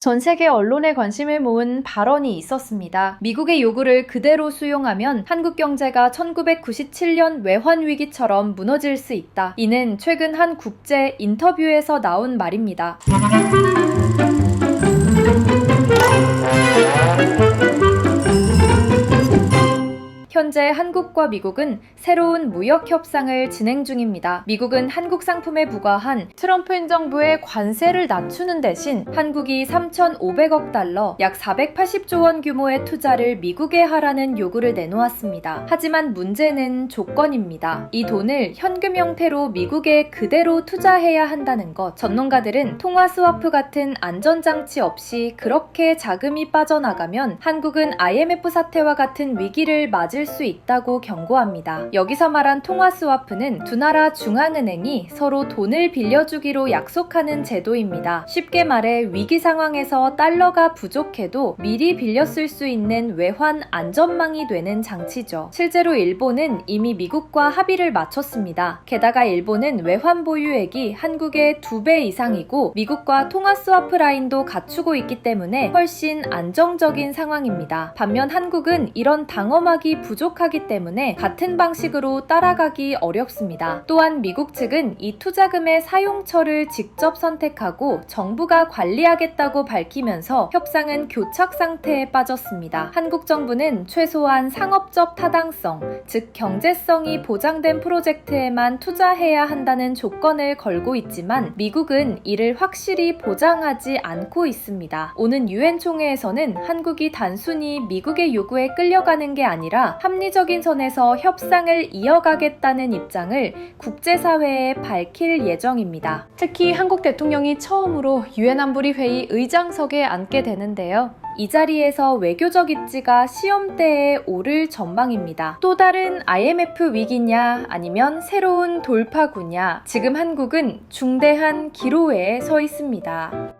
전 세계 언론의 관심을 모은 발언이 있었습니다. 미국의 요구를 그대로 수용하면 한국 경제가 1997년 외환 위기처럼 무너질 수 있다. 이는 최근 한 국제 인터뷰에서 나온 말입니다. 현재 한국과 미국은 새로운 무역 협상을 진행 중입니다. 미국은 한국 상품에 부과한 트럼프 행정부의 관세를 낮추는 대신 한국이 3,500억 달러, 약 480조 원 규모의 투자를 미국에 하라는 요구를 내놓았습니다. 하지만 문제는 조건입니다. 이 돈을 현금 형태로 미국에 그대로 투자해야 한다는 것. 전문가들은 통화 스와프 같은 안전장치 없이 그렇게 자금이 빠져나가면 한국은 IMF 사태와 같은 위기를 맞을 수 있다고 경고합니다. 여기서 말한 통화 스와프는 두 나라 중앙은행이 서로 돈을 빌려주기로 약속하는 제도입니다. 쉽게 말해 위기 상황에서 달러가 부족해도 미리 쓸수 있는 외환 안전망이 되는 장치죠. 실제로 일본은 이미 미국과 합의를 마쳤습니다. 게다가 일본은 외환 보유액이 한국의 두배 이상이고 미국과 통화 스와프 라인도 갖추고 있기 때문에 훨씬 안정적인 상황입니다. 반면 한국은 이런 방어막이 부족하기 때문에 같은 방식으로 따라가기 어렵습니다. 또한 미국 측은 이 투자금의 사용처를 직접 선택하고 정부가 관리하겠다고 밝히면서 협상은 교착 상태에 빠졌습니다. 한국 정부는 최소한 상업적 타당성, 즉 경제성이 보장된 프로젝트에만 투자해야 한다는 조건을 걸고 있지만 미국은 이를 확실히 보장하지 않고 있습니다. 오는 유엔 총회에서는 한국이 단순히 미국의 요구에 끌려가는 게 아니라 합리적인 선에서 협상을 이어가겠다는 입장을 국제사회에 밝힐 예정입니다. 특히 한국 대통령이 처음으로 유엔 안보리 회의 의장석에 앉게 되는데요. 이 자리에서 외교적 입지가 시험대에 오를 전망입니다. 또 다른 IMF 위기냐 아니면 새로운 돌파구냐 지금 한국은 중대한 기로에 서 있습니다.